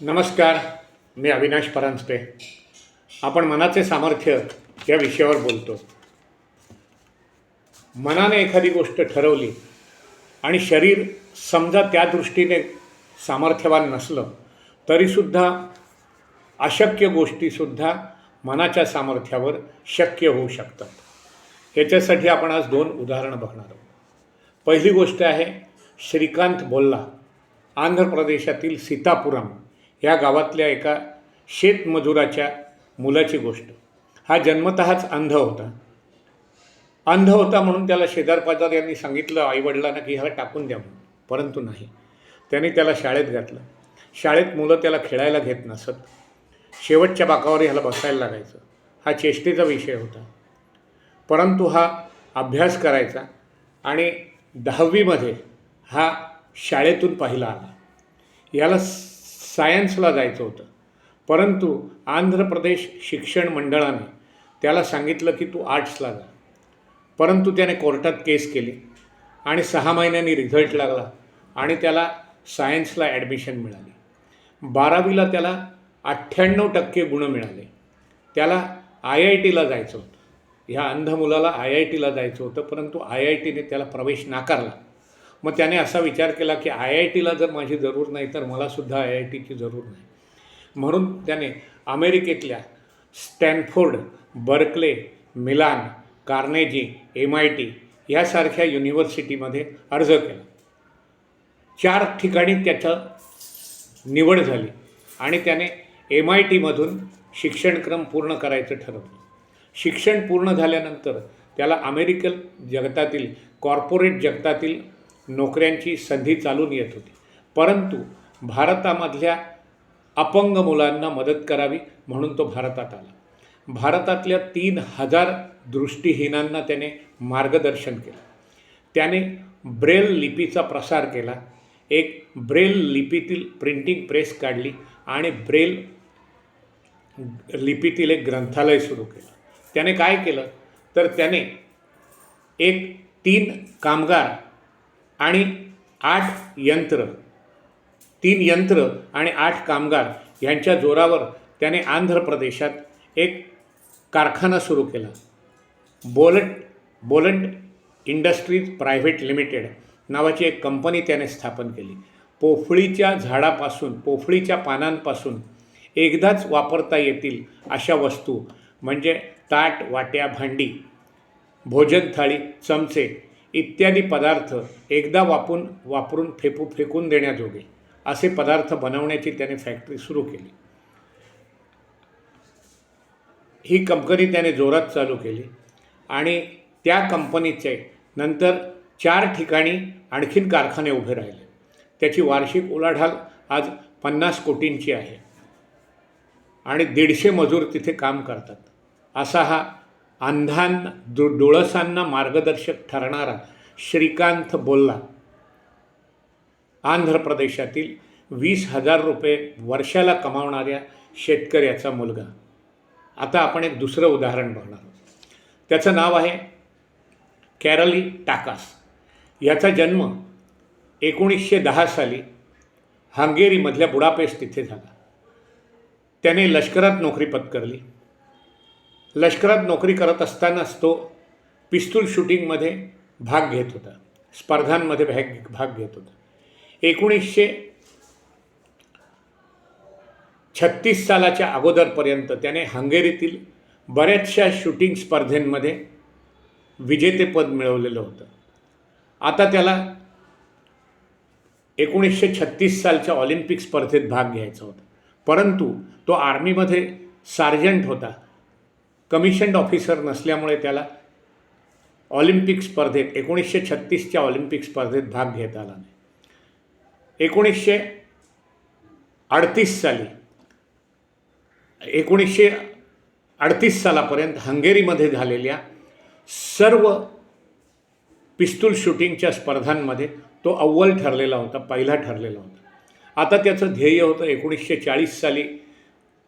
नमस्कार मी अविनाश परांजपे. आपण मनाचे सामर्थ्य या विषयावर बोलतो. मनाने एखादी गोष्ट ठरवली आणि शरीर समजा त्या दृष्टीने सामर्थ्यवान नसलं तरीसुद्धा अशक्य गोष्टीसुद्धा मनाच्या सामर्थ्यावर शक्य होऊ शकतात. याच्यासाठी आपण आज दोन उदाहरणं बघणार आहोत. पहिली गोष्ट आहे श्रीकांत बोल्ला आंध्र प्रदेशातील सीतापुरम. या गावातल्या एका शेतमजुराच्या मुलाची गोष्ट. हा जन्मतःच अंध होता. अंध होता म्हणून त्याला शेजारपाजार यांनी सांगितलं आईवडिलांना की ह्याला टाकून द्या म्हणून. परंतु नाही. त्यांनी त्याला शाळेत घातलं. शाळेत मुलं त्याला खेळायला घेत नसत. शेवटच्या बाकावर ह्याला बसायला लागायचं. हा चेष्टेचा विषय होता. परंतु हा अभ्यास करायचा आणि दहावीमध्ये हा शाळेतून पाहिला आला. याला सायन्सला जायचं होतं. परंतु आंध्र प्रदेश शिक्षण मंडळाने त्याला सांगितलं की तू आर्ट्सला जा. परंतु त्याने कोर्टात केस केली आणि सहा महिन्यांनी रिझल्ट लागला आणि त्याला सायन्सला ॲडमिशन मिळाली. बारावीला त्याला अठ्ठ्याण्णव टक्के गुण मिळाले. त्याला आय आय टीला जायचं होतं. ह्या अंध मुलाला आय आय टीला जायचं होतं परंतु आय आय टीने त्याला प्रवेश नाकारला. मग त्याने असा विचार केला की आय आय टीला जर माझी जरूर नाही तर मलासुद्धा आय आय टीची जरूर नाही. म्हणून त्याने अमेरिकेतल्या Stanford Berkeley Milan Carnegie M I T यासारख्या युनिव्हर्सिटीमध्ये अर्ज केला. चार ठिकाणी त्याचं निवड झाली आणि त्याने एम आय टीमधून शिक्षणक्रम पूर्ण करायचं ठरवलं. शिक्षण पूर्ण झाल्यानंतर त्याला अमेरिकन जगतातील कॉर्पोरेट जगतातील नोकऱ्यांची संधी चालून येत होती. परंतु भारतामधल्या अपंग मुलांना मदत करावी म्हणून तो भारतात आला. भारतातल्या तीन हजार दृष्टीहीनांना त्याने मार्गदर्शन केलं. त्याने ब्रेल लिपीचा प्रसार केला. एक ब्रेल लिपीतील प्रिंटिंग प्रेस काढली आणि ब्रेल लिपीतील एक ग्रंथालय सुरू केलं. त्याने काय केलं? तर त्याने एक तीन कामगार आणि आठ यंत्र तीन यंत्र आणि आठ कामगार यांच्या जोरावर त्याने आंध्र प्रदेशात एक कारखाना सुरू केला. बोलट बोलंट इंडस्ट्रीज प्रायव्हेट लिमिटेड नावाची एक कंपनी त्याने स्थापन केली. पोफळीच्या झाडापासून पोफळीच्या पानांपासून एकदाच वापरता येतील अशा वस्तू म्हणजे ताट वाट्या भांडी भोजन थाळी चमचे इत्यादी पदार्थ एकदा वापून वापरून फेकू फेकून देण्याजोगे असे पदार्थ बनवण्याची त्याने फॅक्टरी सुरू केली. ही कंपनी त्याने जोरात चालू केली आणि त्या कंपनीचे नंतर चार ठिकाणी आणखीन कारखाने उभे राहिले. त्याची वार्षिक उलाढाल आज पन्नास कोटींची आहे आणि दीडशे मजूर तिथे काम करतात. असा हा अंधांना दु डोळसांना मार्गदर्शक ठरणारा श्रीकांत बोल्ला. आंध्र प्रदेशातील वीस हजार रुपये वर्षाला कमावणाऱ्या शेतकऱ्याचा मुलगा. आता आपण एक दुसरं उदाहरण बघणार आहोत. त्याचं नाव आहे कॅरली टाकास. याचा जन्म एकोणीसशे दहा साली हंगेरीमधल्या बुडापेस्ट तिथे झाला. त्याने लष्करात नोकरी पत्करली. लष्करात नोकरी करत असतानाच तो पिस्तूल शूटिंगमध्ये भाग घेत होता. स्पर्धांमध्ये भाग भाग घेत होता. एकोणीसशे छत्तीस सालाच्या अगोदरपर्यंत त्याने हंगेरीतील बऱ्याचशा शूटिंग स्पर्धेंमध्ये विजेतेपद मिळवलेलं होतं. आता त्याला एकोणीसशे छत्तीस सालच्या ऑलिम्पिक स्पर्धेत भाग घ्यायचा होता. परंतु तो आर्मीमध्ये सार्जंट होता. कमिशन्ड ऑफिसर नसल्यामुळे त्याला ऑलिम्पिक स्पर्धेत एकोणीसशे छत्तीसच्या ऑलिम्पिक स्पर्धेत भाग घेता आला नाही. एकोणीसशे अडतीस साली एकोणीसशे अडतीस सालापर्यंत हंगेरीमध्ये झालेल्या सर्व पिस्तूल शूटिंगच्या स्पर्धांमध्ये तो अव्वल ठरलेला होता पहिला ठरलेला होता. आता त्याचं ध्येय होतं एकोणीसशे चाळीस साली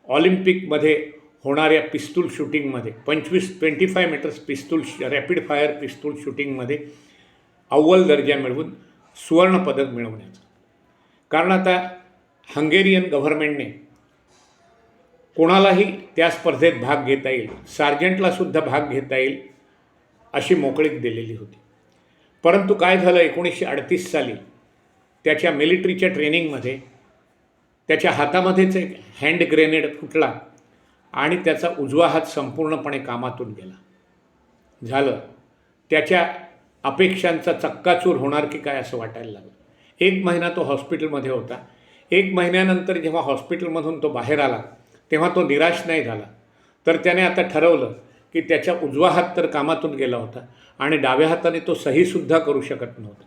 ऑलिम्पिकमध्ये होणाऱ्या पिस्तूल शूटिंगमध्ये पंचवीस twenty five metres pistol rapid fire pistol शूटिंगमध्ये अव्वल दर्जा मिळवून सुवर्णपदक मिळवण्याचं. कारण आता हंगेरियन गव्हर्मेंटने कोणालाही त्या स्पर्धेत भाग घेता येईल सार्जंटलासुद्धा भाग घेता येईल अशी मोकळीक दिलेली होती. परंतु काय झालं एकोणीसशे अडतीस साली त्याच्या मिलिटरीच्या ट्रेनिंगमध्ये त्याच्या हातामध्येच एक हँड ग्रेनेड फुटला. आणि त्याचा उजवा हात संपूर्णपणे कामातून गेला. झालं. त्याच्या अपेक्षांचा चक्काचूर होणार की काय असं वाटायला लागलं. एक महिना तो हॉस्पिटलमध्ये होता. एक महिन्यानंतर जेव्हा हॉस्पिटलमधून तो बाहेर आला तेव्हा तो निराश नाही झाला. तर त्याने आता ठरवलं की त्याच्या उजवा हात तर कामातून गेला होता आणि डाव्या हाताने तो सहीसुद्धा करू शकत नव्हता.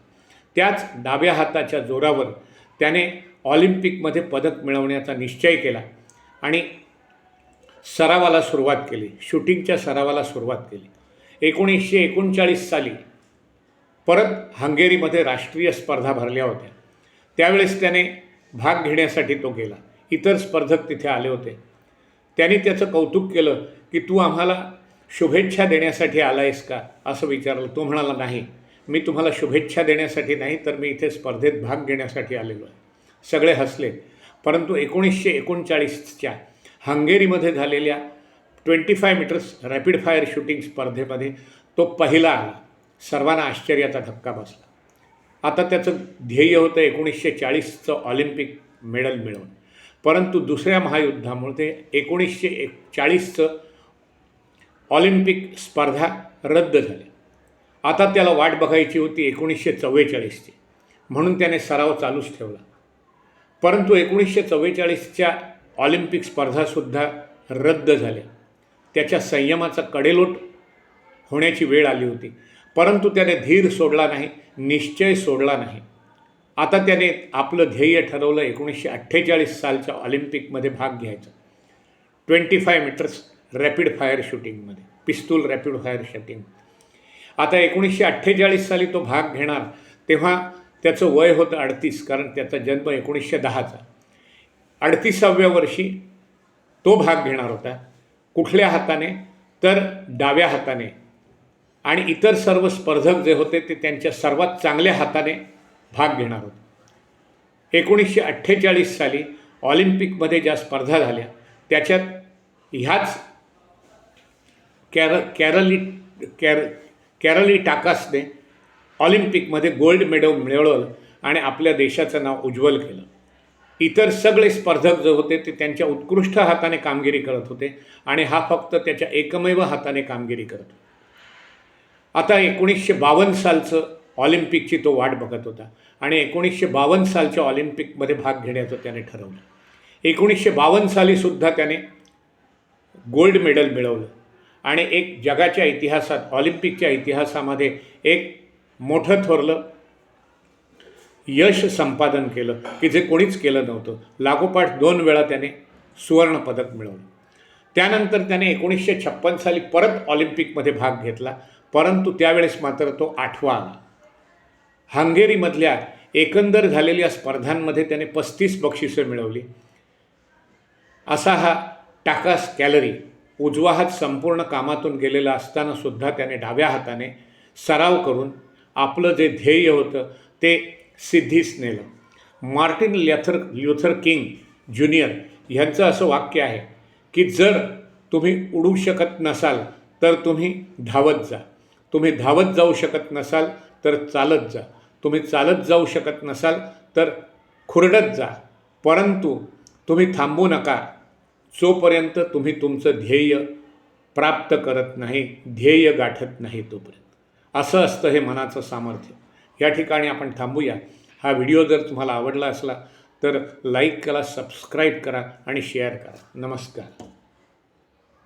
त्याच डाव्या हाताच्या जोरावर त्याने ऑलिम्पिकमध्ये पदक मिळवण्याचा निश्चय केला आणि सरावाला सुरुवात केली. शूटिंगच्या सरावाला सुरुवात केली. एकोणीसशे एकोणचाळीस साली परत हंगेरीमध्ये राष्ट्रीय स्पर्धा भरल्या होत्या. त्यावेळेस त्याने भाग घेण्यासाठी तो गेला. इतर स्पर्धक तिथे आले होते. त्याने त्याचं कौतुक केलं की तू आम्हाला शुभेच्छा देण्यासाठी आला आहेस का? असं विचारलं. तो म्हणाला नाही. मी तुम्हाला शुभेच्छा देण्यासाठी नाही तर मी इथे स्पर्धेत भाग घेण्यासाठी आलेलो आहे. सगळे हसले. परंतु एकोणीसशे एकोणचाळीसच्या हंगेरीमध्ये झालेल्या twenty five metres rapid fire shooting स्पर्धेमध्ये तो पहिला आला. सर्वांना आश्चर्याचा धक्का बसला. आता त्याचं ध्येय होतं एकोणीसशे चाळीसचं ऑलिम्पिक मेडल मिळवून. परंतु दुसऱ्या महायुद्धामुळे ते एकोणीसशे एक चाळीसचं ऑलिम्पिक स्पर्धा रद्द झाली. आता त्याला वाट बघायची होती एकोणीसशे चव्वेचाळीसची म्हणून त्याने सराव चालूच ठेवला. परंतु एकोणीसशे चव्वेचाळीसच्या ऑलिम्पिक स्पर्धासुद्धा रद्द झाल्या. त्याच्या संयमाचा कडेलोट होण्याची वेळ आली होती. परंतु त्याने धीर सोडला नाही निश्चय सोडला नाही. आता त्याने आपलं ध्येय ठरवलं एकोणीसशे अठ्ठेचाळीस सालच्या ऑलिम्पिकमध्ये भाग घ्यायचा. Twenty five metres rapid fire शूटिंगमध्ये पिस्तूल रॅपिड फायर शूटिंग आता एकोणीसशे अठ्ठेचाळीस साली तो भाग घेणार तेव्हा त्याचं वय होतं अडतीस कारण त्याचा जन्म एकोणीसशे दहाचा. अडतीसाव्या वर्षी तो भाग घेणार होता. कुठल्या हाताने? तर डाव्या हाताने. आणि इतर सर्व स्पर्धक जे होते ते त्यांच्या सर्वात चांगल्या हाताने भाग घेणार होते. एकोणीसशे अठ्ठेचाळीस साली ऑलिम्पिकमध्ये ज्या स्पर्धा झाल्या त्याच्यात ह्याच कॅर कॅरली कॅर कॅरली टाकासने ऑलिम्पिकमध्ये गोल्ड मेडल मिळवलं आणि आपल्या देशाचं नाव उज्ज्वल केलं. इतर सगळे स्पर्धक जे होते ते त्यांच्या उत्कृष्ट हाताने कामगिरी करत होते आणि हा फक्त त्याच्या एकमेव हाताने कामगिरी करत होता. आता एकोणीसशे बावन्न सालचं ऑलिम्पिकची तो वाट बघत होता आणि एकोणीसशे बावन्न सालच्या ऑलिम्पिकमध्ये भाग घेण्याचं त्याने ठरवलं. एकोणीसशे बावन्न सालीसुद्धा त्याने गोल्ड मेडल मिळवलं आणि एक जगाच्या इतिहासात ऑलिम्पिकच्या इतिहासामध्ये एक मोठं थोरलं यश संपादन केलं की जे कोणीच केलं नव्हतं. लागोपाठ दोन वेळा त्याने सुवर्णपदक मिळवलं. त्यानंतर त्याने एकोणीसशे छप्पन साली परत ऑलिम्पिकमध्ये भाग घेतला परंतु त्यावेळेस मात्र तो आठवा आला. हंगेरीमधल्या एकंदर झालेल्या स्पर्धांमध्ये त्याने पस्तीस बक्षिसं मिळवली. असा हा टाकास कॅलरी उजवा हात संपूर्ण कामातून गेलेला असतानासुद्धा त्याने डाव्या हाताने सराव करून आपलं जे ध्येय होतं ते सिद्धीस नेलं Martin Luther Luther King Junior ह्यांचं असं वाक्य आहे की जर तुम्ही उडू शकत नसाल तर तुम्ही धावत जा. तुम्ही धावत जाऊ शकत नसाल तर चालत जा. तुम्ही चालत जाऊ शकत नसाल तर खुरडत जा. परंतु तुम्ही थांबू नका. जोपर्यंत तुम्ही तुमचं ध्येय प्राप्त करत नाही ध्येय गाठत नाही तोपर्यंत. असं असतं हे मनाचं सामर्थ्य. या ठिकाणी आपण थांबूया. हा व्हिडिओ जर तुम्हाला आवडला असला तर लाईक करा सबस्क्राईब करा आणि शेअर करा. नमस्कार.